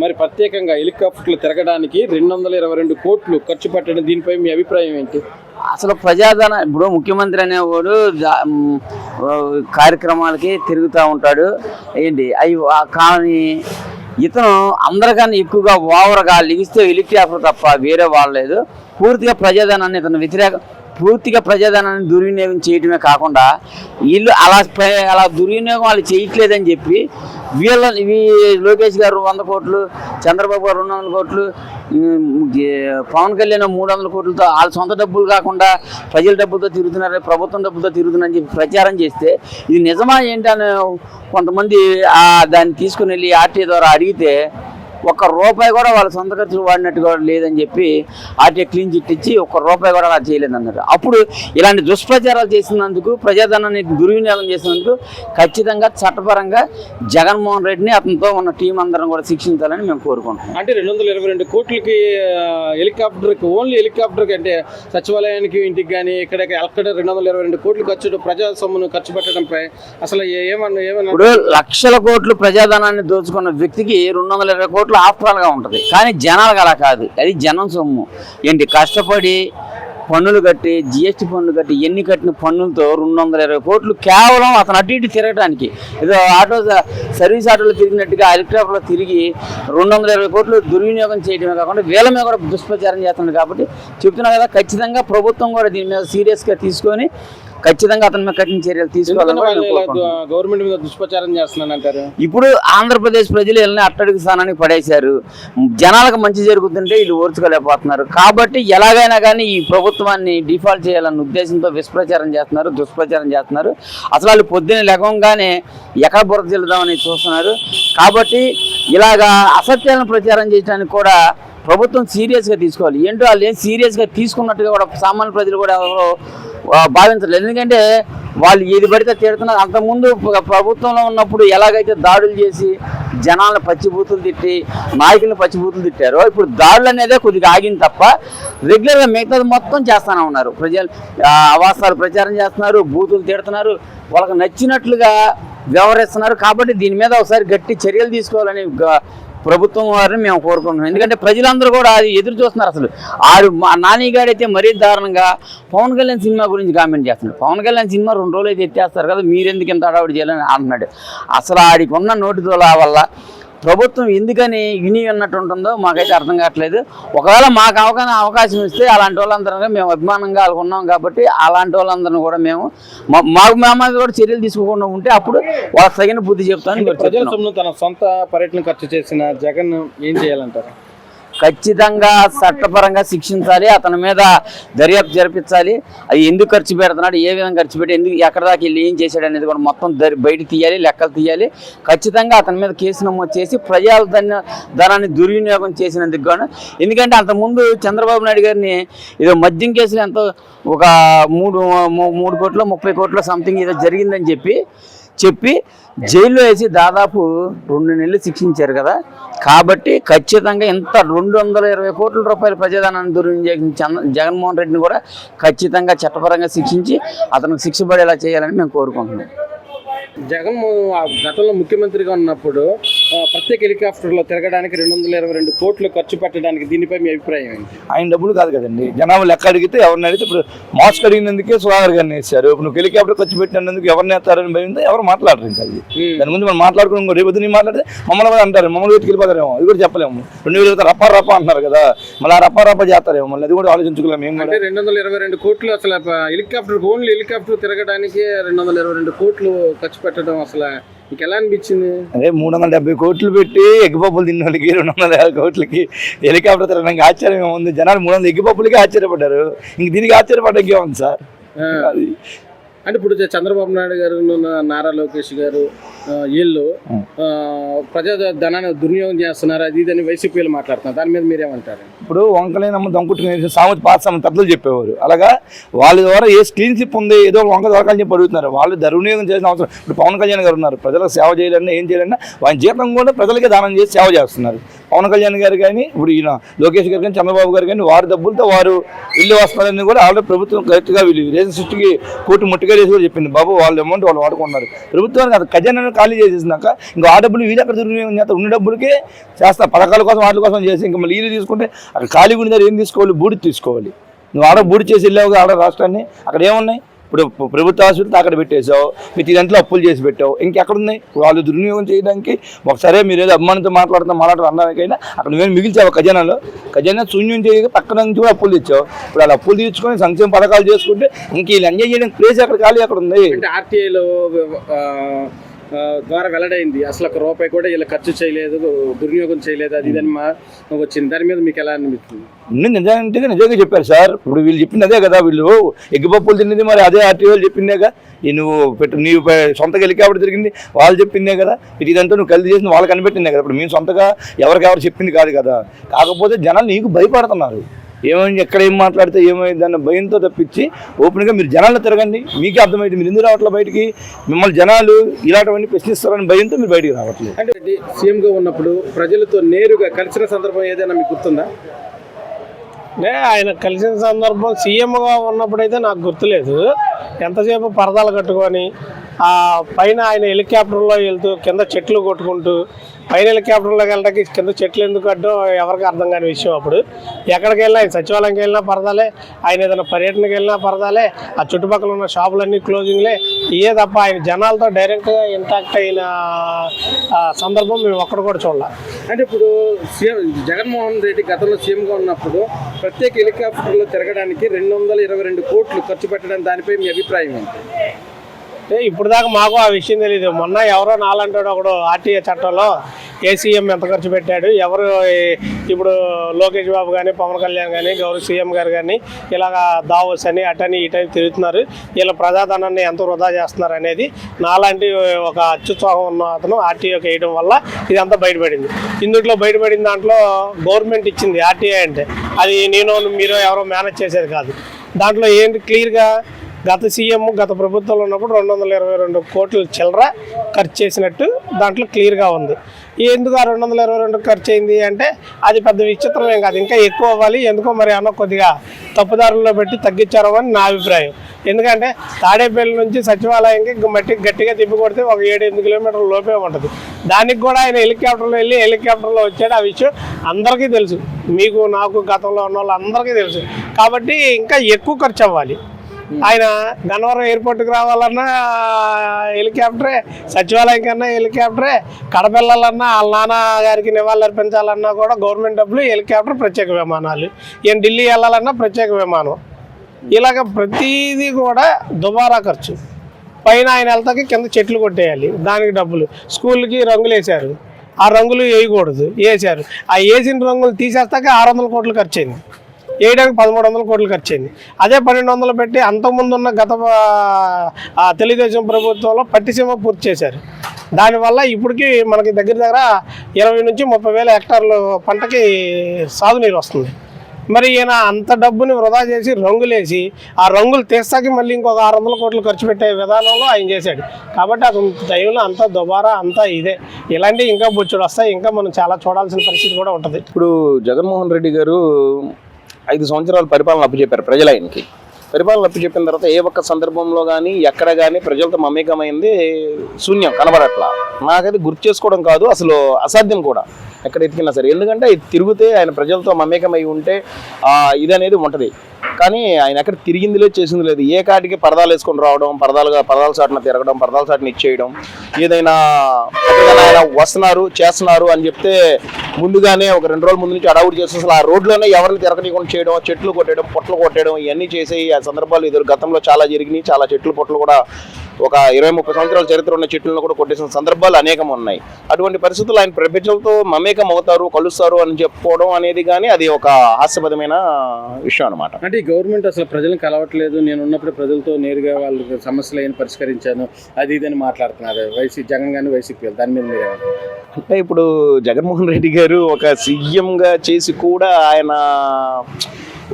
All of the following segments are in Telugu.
మరి ప్రత్యేకంగా హెలికాప్టర్లు తిరగడానికి రెండు వందల ఇరవై రెండు కోట్లు ఖర్చు పెట్టడం దీనిపై మీ అభిప్రాయం ఏంటి? అసలు ప్రజాధన ఇప్పుడు ముఖ్యమంత్రి అనేవాడు కార్యక్రమాలకి తిరుగుతూ ఉంటాడు. ఏంటి? అవి కానీ ఇతను అందరికన్నా ఎక్కువగా ఓవర్గా లిగిస్తే హెలికాప్టర్ తప్ప వేరే వాళ్ళలేదు పూర్తిగా ప్రజాధనాన్ని ఇతను వ్యతిరేక పూర్తిగా ప్రజాధనాన్ని దుర్వినియోగం చేయటమే కాకుండా వీళ్ళు అలా ప్ర- అలా దుర్వినియోగం వాళ్ళు చేయట్లేదని చెప్పి వీళ్ళ వీ లోకేష్ గారు వంద కోట్లు చంద్రబాబు గారు రెండు వందల కోట్లు పవన్ కళ్యాణ్ మూడు వందల కోట్లతో వాళ్ళ సొంత డబ్బులు కాకుండా ప్రజల డబ్బులతో తిరుగుతున్నారు ప్రభుత్వం డబ్బులతో తిరుగుతున్నారని చెప్పి ప్రచారం చేస్తే ఇది నిజమా ఏంటని కొంతమంది దాన్ని తీసుకుని వెళ్ళి ఆర్టీ ద్వారా అడిగితే ఒక్క రూపాయి కూడా వాళ్ళ సొంత ఖర్చులు వాడినట్టు కూడా లేదని చెప్పి ఆర్టీ క్లీన్ చిట్ ఇచ్చి ఒక్క రూపాయి కూడా అలా చేయలేదన్నారు అప్పుడు ఇలాంటి దుష్ప్రచారాలు చేసినందుకు ప్రజాధనాన్ని దుర్వినియోగం చేసినందుకు ఖచ్చితంగా చట్టపరంగా జగన్మోహన్ రెడ్డిని అతనితో ఉన్న టీం అందరం కూడా శిక్షించాలని మేము కోరుకుంటున్నాం. అంటే రెండు వందల ఇరవై రెండు కోట్లకి హెలికాప్టర్కి ఓన్లీ హెలికాప్టర్కి అంటే సచివాలయానికి ఇంటికి కానీ ఇక్కడ అక్కడ రెండు వందల ఇరవై రెండు కోట్లు ఖర్చు ప్రజా సొమ్మును ఖర్చు పెట్టడంపై అసలు ఏమన్నా ఏమన్నా ఇప్పుడు లక్షల కోట్లు ప్రజాధనాన్ని దోచుకున్న వ్యక్తికి రెండు వందల ఇరవై కోట్లు ఆఫ్రాల్గా ఉంటుంది. కానీ జనాలకు అలా కాదు. అది జనం సొమ్ము. ఏంటి? కష్టపడి పన్నులు కట్టి జిఎస్టీ పన్నులు కట్టి ఎన్ని కట్టిన పన్నులతో రెండు వందల ఇరవై కోట్లు కేవలం అతను అటు ఇటు తిరగడానికి ఏదో ఆటో సర్వీస్ ఆటోలో తిరిగినట్టుగా హెలికాప్టర్లో తిరిగి రెండు వందల ఇరవై కోట్లు దుర్వినియోగం చేయడమే కాకుండా వీళ్ళ మీద కూడా దుష్ప్రచారం చేస్తున్నాడు కాబట్టి చెప్తున్నా కదా ఖచ్చితంగా ప్రభుత్వం కూడా దీని మీద సీరియస్గా తీసుకొని ఖచ్చితంగా అతని మీద కఠిన చర్యలు తీసుకోవాలని. గవర్నమెంట్ మీద దుష్ప్రచారం చేస్తున్నాను అంటారు ఇప్పుడు ఆంధ్రప్రదేశ్ ప్రజలు వీళ్ళని అట్టడుగు స్థానానికి పడేశారు. జనాలకు మంచి జరుగుతుంటే వీళ్ళు ఓర్చుకోలేకపోతున్నారు. కాబట్టి ఎలాగైనా కానీ ఈ ప్రభుత్వాన్ని డిఫాల్ట్ చేయాలన్న ఉద్దేశంతో విష్ప్రచారం చేస్తున్నారు దుష్ప్రచారం చేస్తున్నారు. అసలు వాళ్ళు పొద్దున్న లెగంగానే ఎక్కడ బురద చెల్లుదామని చూస్తున్నారు. కాబట్టి ఇలాగా అసత్యాలను ప్రచారం చేయడానికి కూడా ప్రభుత్వం సీరియస్గా తీసుకోవాలి. ఏంటో వాళ్ళు ఏం సీరియస్గా తీసుకున్నట్టుగా కూడా సామాన్య ప్రజలు కూడా ఎవరో భావించలేదు. ఎందుకంటే వాళ్ళు ఏది పడితే తీరుతున్నారు. అంతకుముందు ప్రభుత్వంలో ఉన్నప్పుడు ఎలాగైతే దాడులు చేసి జనాలను పచ్చిబూతులు తిట్టి నాయకులను పచ్చిబూతులు తిట్టారో ఇప్పుడు దాడులు అనేదే కొద్దిగా ఆగింది తప్ప రెగ్యులర్గా మిగతాది మొత్తం చేస్తూనే ఉన్నారు. ప్రజలు అవాసాలు ప్రచారం చేస్తున్నారు బూతులు తిడుతున్నారు. వాళ్ళకి నచ్చినట్లుగా వ్యవహరిస్తున్నారు. కాబట్టి దీని మీద ఒకసారి గట్టి చర్యలు తీసుకోవాలని ప్రభుత్వం వారిని మేము కోరుకుంటున్నాం. ఎందుకంటే ప్రజలందరూ కూడా అది ఎదురు చూస్తున్నారు అసలు. ఆడు మా నానిగాడైతే మరీ దారుణంగా పవన్ కళ్యాణ్ సినిమా గురించి కామెంట్ చేస్తున్నాడు. పవన్ కళ్యాణ్ సినిమా రెండు రోజులు అయితే ఎత్తేస్తారు కదా మీరెందుకు ఇంత అడావిడి చేయాలని అంటున్నాడు. అసలు ఆడికి ఉన్న నోటితోల వల్ల ప్రభుత్వం ఎందుకని విని ఉన్నట్టు ఉంటుందో మాకైతే అర్థం కావట్లేదు ఒకవేళ మాకు అవగాహన అవకాశం ఇస్తే అలాంటి వాళ్ళందరూ మేము అభిమానంగా ఉన్నాం కాబట్టి అలాంటి వాళ్ళందరినీ కూడా మేము మా- మాకు మా మీద కూడా చర్యలు తీసుకోకుండా ఉంటే అప్పుడు వాళ్ళకి తగిన బుద్ధి. సొమ్మును తన సొంత పర్యటన ఖర్చు చేసిన జగన్ ఏం చేయాలంటారు ఖచ్చితంగా చట్టపరంగా శిక్షించాలి అతని మీద దర్యాప్తు జరిపించాలి. అది ఎందుకు ఖర్చు పెడుతున్నాడు ఏ విధంగా ఖర్చు పెట్టి ఎందుకు ఎక్కడ దాకా వెళ్ళి ఏం చేశాడు అనేది కూడా మొత్తం దరి బయట తీయాలి లెక్కలు తీయాలి. ఖచ్చితంగా అతని మీద కేసు నమోదు చేసి ప్రజల ధన ధనాన్ని దుర్వినియోగం చేసినందుకు గాను. ఎందుకంటే అంతకుముందు చంద్రబాబు నాయుడు గారిని ఏదో మద్యం కేసులు ఎంతో ఒక మూడు మూ- మూడు కోట్లు ముప్పై కోట్ల సంథింగ్ ఏదో జరిగిందని చెప్పి చెప్పి జైల్లో వేసి దాదాపు రెండు నెలలు శిక్షించారు కదా. కాబట్టి ఖచ్చితంగా ఇంత రెండు వందల ఇరవై కోట్ల రూపాయల ప్రజాధనాన్ని దుర్వినియోగం చంద్ర జగన్మోహన్ రెడ్డిని కూడా ఖచ్చితంగా చట్టపరంగా శిక్షించి అతనికి శిక్ష పడేలా చేయాలని మేము కోరుకుంటున్నాం. జగన్ ఆ గతంలో ముఖ్యమంత్రిగా ఉన్నప్పుడు ప్రత్యేక హెలికాప్టర్లో తిరగడానికి రెండు వందల ఇరవై రెండు కోట్లు ఖర్చు పెట్టడానికి దీనిపై మీ అభిప్రాయం ఏంటి? ఆయన డబ్బులు కాదు కదండి. జనాభా లెక్క అడిగితే ఎవరిని అడిగితే ఇప్పుడు మాస్క్ అడిగినందుకే సుధాకర్ గారిని వేశారు. ఇప్పుడు నువ్వు హెలికాప్టర్ ఖర్చు పెట్టినందుకు ఎవరిని వేస్తారని భయంతో ఎవరు మాట్లాడరు ఇంకా అది. దాని ముందు మనం మాట్లాడుకుని రేపు పొద్దున్న మాట్లాడితే మమ్మల్ని కూడా అంటారు. మమ్మల్ని వీటికి వెళ్ళిపోతారేమో అది కూడా చెప్పలేము. రెండు వేలు రప్పా రప్పా అంటున్నారు కదా. మళ్ళీ ఆ రప్పా రప్పా చేస్తారేమో. మళ్ళీ అది కూడా ఆలోచించుకోలేము. ఏం అంటే రెండు వందల ఇరవై రెండు కోట్లు అసలు హెలికాప్టర్ ఓన్లీ హెలికాప్టర్ తిరగడానికి రెండు వందల ఇరవై రెండు కోట్లు ఖర్చు పెట్టడం అసలు మీకు ఎలా అనిపించింది? అదే మూడు వందల డెబ్బై కోట్లు పెట్టి ఎగ్గిపప్పులు తిన్న వాళ్ళకి రెండు వందల యాభై కోట్లకి హెలికాప్టర్ తినడానికి ఆశ్చర్యం ఉంది. జనాలు మూడు వందల ఎగ్గిపప్పులకి ఆశ్చర్యపడ్డారు. ఇంక దీనికి ఆశ్చర్యపడ్డానికి ఏముంది సార్? అంటే ఇప్పుడు చంద్రబాబు నాయుడు గారు నారా లోకేష్ గారు వీళ్ళు ప్రజా ధనాన్ని దుర్వినియోగం చేస్తున్నారు. అది ఇదని వైసీపీలు మాట్లాడుతున్నారు. దాని మీద మీరేమంటారు? ఇప్పుడు వంకలేనమ్మ దొంకుట్టుకునే సామెత పాత సామెత పెద్దలు చెప్పేవారు. అలాగా వాళ్ళ ద్వారా ఏ స్క్రీన్షిప్ ఉంది ఏదో ఒక వంక దొరకాలని చెప్పి అడుగుతున్నారు. వాళ్ళు దుర్వినియోగం చేసిన అవసరం ఇప్పుడు పవన్ కళ్యాణ్ గారు ఉన్నారు. ప్రజలకు సేవ చేయాలన్నా ఏం చేయాలన్నా వాళ్ళ జీతం కూడా ప్రజలకే దానం చేసి సేవ చేస్తున్నారు. పవన్ కళ్యాణ్ గారు కానీ ఇప్పుడు ఈయన లోకేష్ గారు కానీ చంద్రబాబు గారు కానీ వారి డబ్బులతో వారు ఇల్లు వస్తారని కూడా ఆల్రెడీ ప్రభుత్వం కరెక్ట్గా వీళ్ళు రేషన్ సృష్టికి కోర్టు ముట్టుగా చేసి కూడా చెప్పింది. బాబు వాళ్ళ అమౌంట్ వాళ్ళు వాడుకున్నారు ప్రభుత్వానికి అది ఖజానాను ఖాళీ చేసేసినాక ఇంకా ఆ డబ్బులు వీళ్ళు అక్కడ దుర్వినియోగం చేస్తారు? ఉన్న డబ్బులకే చేస్తారు. పథకాల కోసం వాటి కోసం చేసి ఇంకా మళ్ళీ వీళ్ళు తీసుకుంటే అక్కడ ఖాళీ ఉన్న ఏం తీసుకోవాలి? బూడి తీసుకోవాలి. నువ్వు ఆడ బూడి చేసి వెళ్ళావు ఆడ రాష్ట్రాన్ని? అక్కడ ఏమున్నాయి? ఇప్పుడు ప్రభుత్వ ఆసుపత్రి అక్కడ పెట్టేశావు ప్రతి దాంట్లో అప్పులు చేసి పెట్టావు. ఇంకెక్కడ ఉన్నాయి వాళ్ళు దుర్వినియోగం చేయడానికి ఒకసారి మీరు ఏదో అభిమానంతో మాట్లాడుతున్న మాట్లాడుతూ అనడానికైనా అక్కడ మేము మిగిల్చావు ఖజానాలో? ఖజానా శూన్యం చేయక పక్కన నుంచి కూడా అప్పులు తెచ్చావు. ఇప్పుడు వాళ్ళు అప్పులు తీర్చుకొని సంక్షేమ పథకాలు చేసుకుంటే ఇంక వీళ్ళు ఎంజాయ్ చేయడానికి ప్లేస్ అక్కడ ఖాళీ అక్కడ ఉంది. ఆర్టీఐలో ద్వారా వెల్లడైంది. అసలు ఒక రూపాయి కూడా ఇలా ఖర్చు చేయలేదు దుర్వినియోగం చేయలేదు అది ఇదని మా వచ్చింది. దాని మీద మీకు ఎలా అనిపిస్తుంది? నిజానికి నిజంగా చెప్పారు సార్. ఇప్పుడు వీళ్ళు చెప్పింది అదే కదా వీళ్ళు ఎగ్గిపప్పులు తిన్నది మరి అదే ఆర్టీ చెప్పిందేగా నువ్వు పెట్టు నీవు సొంతగా హెలికాప్టర్ తిరిగింది వాళ్ళు చెప్పిందే కదా. ఇది ఇదంతా నువ్వు కలిసి చేసింది వాళ్ళు కనిపెట్టిందే కదా. ఇప్పుడు మేము సొంతగా ఎవరికెవరు చెప్పింది కాదు కదా. కాకపోతే జనాలు నీకు భయపడుతున్నారు. ఏమైంది ఎక్కడ ఏం మాట్లాడితే ఏమైంది అన్న భయంతో తప్పించి ఓపెన్గా మీరు జనాల్లో తిరగండి. మీకే అర్థమైంది మీరు ఎందుకు రావట్లేదు బయటికి? మిమ్మల్ని జనాలు ఇలాంటివన్నీ ప్రశ్నిస్తారని భయంతో మీరు బయటికి రావట్లేదు. అంటే సీఎంగా ఉన్నప్పుడు ప్రజలతో నేరుగా కలిసిన సందర్భం ఏదైనా మీకు గుర్తుందా? అంటే ఆయన కలిసిన సందర్భం సీఎంగా ఉన్నప్పుడైతే నాకు గుర్తులేదు. ఎంతసేపు పరదాలు కట్టుకొని ఆ పైన ఆయన హెలికాప్టర్లో వెళ్తూ కింద చెట్లు కొట్టుకుంటూ పైన హెలికాప్టర్లోకి వెళ్ళడానికి కింద చెట్లు ఎందుకు అడ్డం ఎవరికి అర్థం కాని విషయం అప్పుడు. ఎక్కడికి వెళ్ళినా ఆయన సచివాలయంకి వెళ్ళినా పరదాలే ఆయన ఏదైనా పర్యటనకి వెళ్ళినా పరదాలే ఆ చుట్టుపక్కల ఉన్న షాపులన్నీ క్లోజింగ్లే. ఇయే తప్ప ఆయన జనాలతో డైరెక్ట్గా ఇంటాక్ట్ అయిన సందర్భం మేము ఒక్కడ కూడా చూడాలి. అంటే ఇప్పుడు సీఎం జగన్మోహన్ రెడ్డి గతంలో సీఎంగా ఉన్నప్పుడు ప్రత్యేక హెలికాప్టర్లో తిరగడానికి రెండు వందల ఇరవై రెండు కోట్లు ఖర్చు పెట్టడం దానిపై మీ అభిప్రాయం ఏంటి? ఇప్పుడు దాకా మాకు ఆ విషయం తెలియదు మొన్న ఎవరో నాలంటాడు ఒకడు ఆర్టీఏ చట్టంలో ఏసీఎం ఎంత ఖర్చు పెట్టాడు ఎవరు ఇప్పుడు లోకేష్ బాబు కానీ పవన్ కళ్యాణ్ కానీ గౌరవ సీఎం గారు కానీ ఇలాగా దావోస్ అని అటని ఇటని తిరుగుతున్నారు. వీళ్ళ ప్రజాధనాన్ని ఎంత వృధా చేస్తున్నారు అనేది నాలాంటి ఒక అత్యుత్సాహం ఉన్న అతను ఆర్టీఏకి వేయడం వల్ల ఇదంతా బయటపడింది. ఇందుట్లో బయటపడిన దాంట్లో గవర్నమెంట్ ఇచ్చింది ఆర్టీఐ అంటే. అది నేను మీరు ఎవరో మేనేజ్ చేసేది కాదు. దాంట్లో ఏంటి క్లియర్గా గత సీఎం గత ప్రభుత్వంలో ఉన్నప్పుడు రెండు వందల ఇరవై రెండు కోట్లు చిల్లర ఖర్చు చేసినట్టు దాంట్లో క్లియర్గా ఉంది. ఎందుకు ఆ రెండు వందల ఇరవై రెండు ఖర్చు అయింది అంటే అది పెద్ద విచిత్రమేం కాదు. ఇంకా ఎక్కువ అవ్వాలి. ఎందుకో మరి అన్న కొద్దిగా తప్పుదారుల్లో పెట్టి తగ్గించారు అని నా అభిప్రాయం. ఎందుకంటే తాడేపల్లి నుంచి సచివాలయంకి మట్టి గట్టిగా తిప్పి కొడితే ఒక ఏడు ఎనిమిది కిలోమీటర్ల లోపే ఉంటుంది. దానికి కూడా ఆయన హెలికాప్టర్లో వెళ్ళి హెలికాప్టర్లో వచ్చాడు. ఆ విషయం అందరికీ తెలుసు. మీకు నాకు గతంలో ఉన్న వాళ్ళందరికీ తెలుసు. కాబట్టి ఇంకా ఎక్కువ ఖర్చు అవ్వాలి. ఆయన గన్నవరం ఎయిర్పోర్ట్కి రావాలన్నా హెలికాప్టరే సచివాలయం కన్నా హెలికాప్టరే కడపెళ్ళాలన్నా వాళ్ళ నాన్న గారికి నివాళులు అర్పించాలన్నా కూడా గవర్నమెంట్ డబ్బులు హెలికాప్టర్ ప్రత్యేక విమానాలు. ఈయన ఢిల్లీ వెళ్ళాలన్నా ప్రత్యేక విమానం. ఇలాగ ప్రతిదీ కూడా దుబారా ఖర్చు. పైన ఆయన వెళ్తాకి కింద చెట్లు కొట్టేయాలి దానికి డబ్బులు. స్కూల్కి రంగులు వేశారు. ఆ రంగులు వేయకూడదు వేసారు ఆ వేసిన రంగులు తీసేస్తాక ఆరు వందల కోట్లు ఖర్చు అయింది వేయడానికి పదమూడు వందల కోట్లు ఖర్చు అయింది అదే పన్నెండు వందలు పెట్టి అంతకుముందు ఉన్న గత తెలుగుదేశం ప్రభుత్వంలో పట్టిసీమ పూర్తి చేశారు. దానివల్ల ఇప్పటికి మనకి దగ్గర దగ్గర ఇరవై నుంచి ముప్పై వేల హెక్టార్లు పంటకి సాగునీరు వస్తుంది. మరి ఈయన అంత డబ్బుని వృధా చేసి రంగులేసి ఆ రంగులు తీస్తాకి మళ్ళీ ఇంకొక ఆరు వందల కోట్లు ఖర్చు పెట్టే విధానంలో ఆయన చేశాడు. కాబట్టి అతను దైవంలో అంతా దుబారా అంతా ఇదే. ఇలాంటివి ఇంకా బొచ్చుడు వస్తాయి. ఇంకా మనం చాలా చూడాల్సిన పరిస్థితి కూడా ఉంటుంది. ఇప్పుడు జగన్మోహన్ రెడ్డి గారు ఐదు సంవత్సరాల పరిపాలన అప్పచెప్పారు ప్రజలు ఆయనకి పరిపాలన అప్పచెప్పిన తర్వాత ఏ ఒక్క సందర్భంలో కానీ ఎక్కడ కానీ ప్రజలతో మమేకమైంది శూన్యం కనబడట్లా. నాకైతే గుర్తు చేసుకోవడం కాదు అసలు అసాధ్యం కూడా. ఎక్కడ ఎత్తికినా సరే. ఎందుకంటే ఇది తిరిగితే ఆయన ప్రజలతో మమేకమై ఉంటే ఇది అనేది ఉంటుంది. కానీ ఆయన ఎక్కడ తిరిగింది లేదు చేసింది లేదు. ఏ కాటికి పరదాలు వేసుకొని రావడం పరదాలుగా పరదాల చాటున తిరగడం పరదాల చాటున ఇచ్చేయడం ఏదైనా ఆయన వస్తున్నారు చేస్తున్నారు అని చెప్తే ముందుగానే ఒక రెండు రోజుల ముందు నుంచి అడవుడు చేసి అసలు ఆ రోడ్లోనే ఎవరిని తిరగనీయకుండా చేయడం చెట్లు కొట్టడం పొట్లు కొట్టడం ఇవన్నీ చేసి ఆ సందర్భాలు ఎదురు గతంలో చాలా జరిగినాయి. చాలా చెట్లు పొట్లు కూడా ఒక ఇరవై ముప్పై సంవత్సరాల చరిత్ర ఉన్న చెట్లను కూడా కొట్టేసిన సందర్భాలు అనేకం ఉన్నాయి. అటువంటి పరిస్థితులు ఆయన ప్రపంచంతో మమేకం అవుతారు కలుస్తారు అని చెప్పుకోవడం అనేది కానీ అది ఒక హాస్యపదమైన విషయం అనమాట అంటే ఈ గవర్నమెంట్ అసలు ప్రజలను కలవట్లేదు. నేను ఉన్నప్పుడు ప్రజలతో నేరుగా వాళ్ళ సమస్యలు ఏం పరిష్కరించాను. అది ఇది అని మాట్లాడుతున్నారు. వైసీ జగన్ కానీ వైసీపీ. దాని మీద మీరు? అంటే ఇప్పుడు జగన్మోహన్ రెడ్డి గారు ఒక సీఎంగా చేసి కూడా ఆయన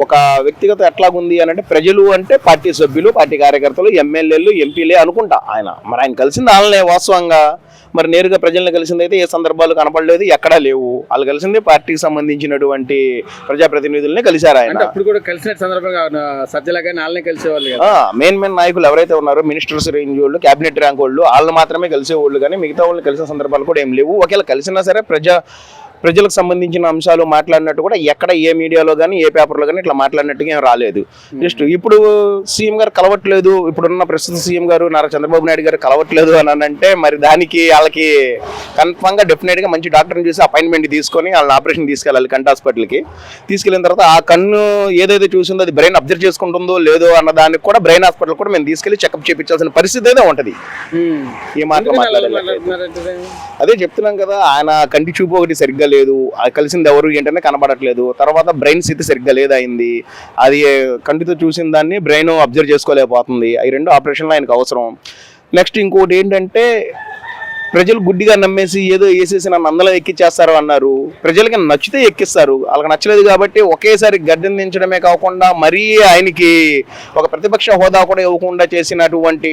ఒక వ్యక్తిగత ఎట్లాగుంది అని అంటే ప్రజలు అంటే పార్టీ సభ్యులు పార్టీ కార్యకర్తలు ఎమ్మెల్యేలు ఎంపీలే అనుకుంటా ఆయన. మరి ఆయన కలిసింది వాళ్ళనే వాస్తవంగా. మరి నేరుగా ప్రజల్ని కలిసింది అయితే ఏ సందర్భాలు కనపడలేదు ఎక్కడా లేవు. వాళ్ళు కలిసింది పార్టీకి సంబంధించినటువంటి ప్రజాప్రతినిధులనే కలిశారు ఆయన. అప్పుడు కూడా కలిసిన సందర్భంగా కలిసేవాళ్ళు కదా? మెయిన్ మెయిన్ నాయకులు ఎవరైతే ఉన్నారో మినిస్టర్స్ రేంజ్ వాళ్ళు క్యాబినెట్ ర్యాంక్ వాళ్ళు వాళ్ళు మాత్రమే కలిసే వాళ్ళు కానీ మిగతా వాళ్ళని కలిసిన సందర్భాలు కూడా ఏం లేవు. ఒకవేళ కలిసినా సరే ప్రజా ప్రజలకు సంబంధించిన అంశాలు మాట్లాడినట్టు కూడా ఎక్కడ ఏ మీడియాలో కానీ ఏ పేపర్లో కానీ ఇట్లా మాట్లాడినట్టుగా ఏం రాలేదు. జస్ట్ ఇప్పుడు సీఎం గారు కలవట్లేదు ఇప్పుడున్న ప్రస్తుత సీఎం గారు నారా చంద్రబాబు నాయుడు గారు కలవట్లేదు అని అంటే మరి దానికి వాళ్ళకి కన్ఫామ్గా డెఫినెట్గా మంచి డాక్టర్ని చూసి అపాయింట్మెంట్ తీసుకొని వాళ్ళని ఆపరేషన్ తీసుకెళ్ళాలి కంటి హాస్పిటల్కి. తీసుకెళ్ళిన తర్వాత ఆ కన్ను ఏదైతే చూసిందో అది బ్రెయిన్ అబ్జర్వ్ చేసుకుంటుందో లేదో అన్న దానికి కూడా బ్రెయిన్ హాస్పిటల్ కూడా మేము తీసుకెళ్ళి చెకప్ చేయించాల్సిన పరిస్థితి అయితే ఉంటుంది. ఈ మాట మాట్లాడాలి? అదే చెప్తున్నాం కదా ఆయన కంటి చూపు ఒకటి సరిగ్గా లేదు కలిసింది ఎవరు ఏంటనే కనబడట్లేదు. తర్వాత బ్రెయిన్ స్థితి సరిగ్గా లేదు అయింది అది కంటితో చూసిన దాన్ని బ్రెయిన్ అబ్జర్వ్ చేసుకోలేకపోతుంది. ఈ రెండు ఆపరేషన్లు ఆయనకు అవసరం. నెక్స్ట్ ఇంకోటి ఏంటంటే ప్రజలు గుడ్డిగా నమ్మేసి ఏదో వేసేసి నన్ను అందలం ఎక్కిచ్చేస్తారు అన్నారు. ప్రజలకి నచ్చితే ఎక్కిస్తారు. వాళ్ళకి నచ్చలేదు కాబట్టి ఒకేసారి గడ్డం దించడమే కాకుండా మరీ ఆయనకి ఒక ప్రతిపక్ష హోదా కూడా ఇవ్వకుండా చేసినటువంటి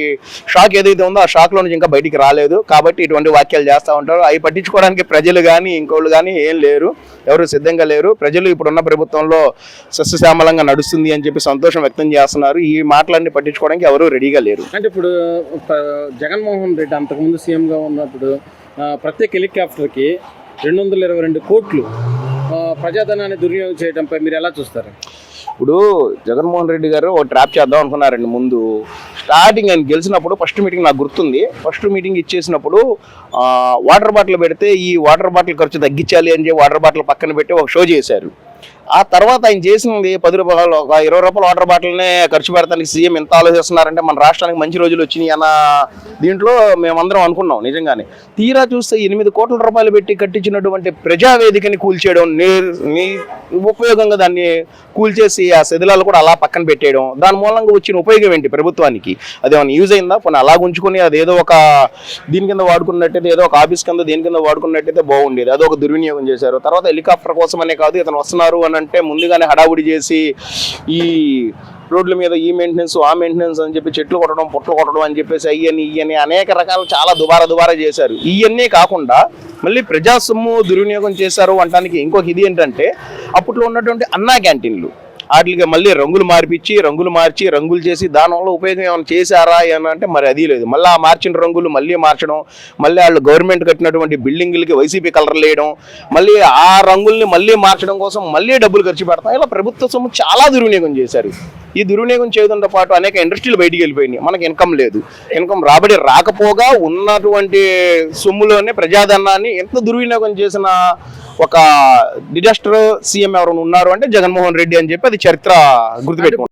షాక్ ఏదైతే ఉందో ఆ షాక్లో నుంచి ఇంకా బయటికి రాలేదు. కాబట్టి ఇటువంటి వాక్యాలు చేస్తూ ఉంటారు. అవి పట్టించుకోవడానికి ప్రజలు కానీ ఇంకోళ్ళు కానీ ఏం లేరు. ఎవరు సిద్ధంగా లేరు. ప్రజలు ఇప్పుడున్న ప్రభుత్వంలో సస్యశ్యామలంగా నడుస్తుంది అని చెప్పి సంతోషం వ్యక్తం చేస్తున్నారు. ఈ మాటలన్నీ పట్టించుకోవడానికి ఎవరు రెడీగా లేరు. అంటే ఇప్పుడు జగన్మోహన్ రెడ్డి అంతకుముందు సీఎంగా ఉన్నప్పుడు ఆ, ప్రత్యేక హెలికాప్టర్కి రెండు వందల ఇరవై రెండు కోట్లు ప్రజాధనాన్ని దుర్వినియోగం చేయడంపై మీరు ఎలా చూస్తారు? ఇప్పుడు జగన్మోహన్ రెడ్డి గారు ఒక ట్రాప్ చేద్దాం అనుకున్నారండి ముందు. స్టార్టింగ్ ఆయన గెలిచినప్పుడు ఫస్ట్ మీటింగ్ నాకు గుర్తుంది. ఫస్ట్ మీటింగ్ ఇచ్చేసినప్పుడు వాటర్ బాటిల్ పెడితే ఈ వాటర్ బాటిల్ ఖర్చు తగ్గించాలి అని చెప్పి వాటర్ బాటిల్ పక్కన పెట్టి ఒక షో చేశారు. ఆ తర్వాత ఆయన చేసింది పది రూపాయలు ఒక ఇరవై రూపాయల వాటర్ బాటిల్నే ఖర్చు పెడతానికి సీఎం ఎంత ఆలోచిస్తున్నారంటే మన రాష్ట్రానికి మంచి రోజులు వచ్చినాయి అన్న దీంట్లో మేమందరం అనుకున్నాం నిజంగానే. తీరా చూస్తే ఎనిమిది కోట్ల రూపాయలు పెట్టి కట్టించినటువంటి ప్రజావేదికని కూల్చేయడం నీ నీ ఉపయోగంగా దాన్ని కూల్చేసి ఆ శిథిలాలు కూడా అలా పక్కన పెట్టేయడం దాని మూలంగా వచ్చిన ఉపయోగం ఏంటి ప్రభుత్వానికి? అదేమైనా యూజ్ అయిందా? పోనీ అలా ఉంచుకొని అది ఏదో ఒక దీని కింద వాడుకున్నట్టయితే ఏదో ఒక ఆఫీస్ కింద దీని కింద వాడుకున్నట్టయితే బాగుండేది. అదొక ఒక దుర్వినియోగం చేశారు. తర్వాత హెలికాప్టర్ కోసమనే కాదు ఇతను వస్తున్నారు అని అంటే ముందుగానే హడావుడి చేసి ఈ రోడ్ల మీద ఈ మెయింటెనెన్స్ ఆ మెయింటెనెన్స్ అని చెప్పి చెట్లు కొట్టడం పొట్లు కొట్టడం అని చెప్పేసి అయ్యని ఇయ్యని అనేక రకాలు చాలా దుబారా దుబారా చేశారు. ఇవన్నీ కాకుండా మళ్ళీ ప్రజా సొమ్ము దుర్వినియోగం చేశారు అనడానికి ఇంకొక ఇది ఏంటంటే అప్పట్లో ఉన్నటువంటి అన్నా క్యాంటీన్లు. వాటికి మళ్ళీ రంగులు మార్పించి రంగులు మార్చి రంగులు చేసి దానివల్ల ఉపయోగం ఏమైనా చేశారా అని అంటే మరి అది లేదు. మళ్ళీ ఆ మార్చిన రంగులు మళ్ళీ మార్చడం మళ్ళీ వాళ్ళు గవర్నమెంట్ కట్టినటువంటి బిల్డింగులకి వైసీపీ కలర్లు వేయడం మళ్ళీ ఆ రంగుల్ని మళ్ళీ మార్చడం కోసం మళ్ళీ డబ్బులు ఖర్చు పెడతాం. ఇలా ప్రభుత్వ సొమ్ము చాలా దుర్వినియోగం చేశారు. ఈ దుర్వినియోగం చేయడంతో పాటు అనేక ఇండస్ట్రీలు బయటికి వెళ్ళిపోయినాయి. మనకి ఇన్కమ్ లేదు. ఇన్కమ్ రాబడి రాకపోగా ఉన్నటువంటి సొమ్ములోనే ప్రజాధనాన్ని ఎంత దుర్వినియోగం చేసిన ఒక డిజాస్టర్ సీఎం ఎవరైనా ఉన్నారు అంటే జగన్మోహన్ రెడ్డి అని చెప్పి అది చరిత్ర గుర్తుపెట్టుకుంటాం.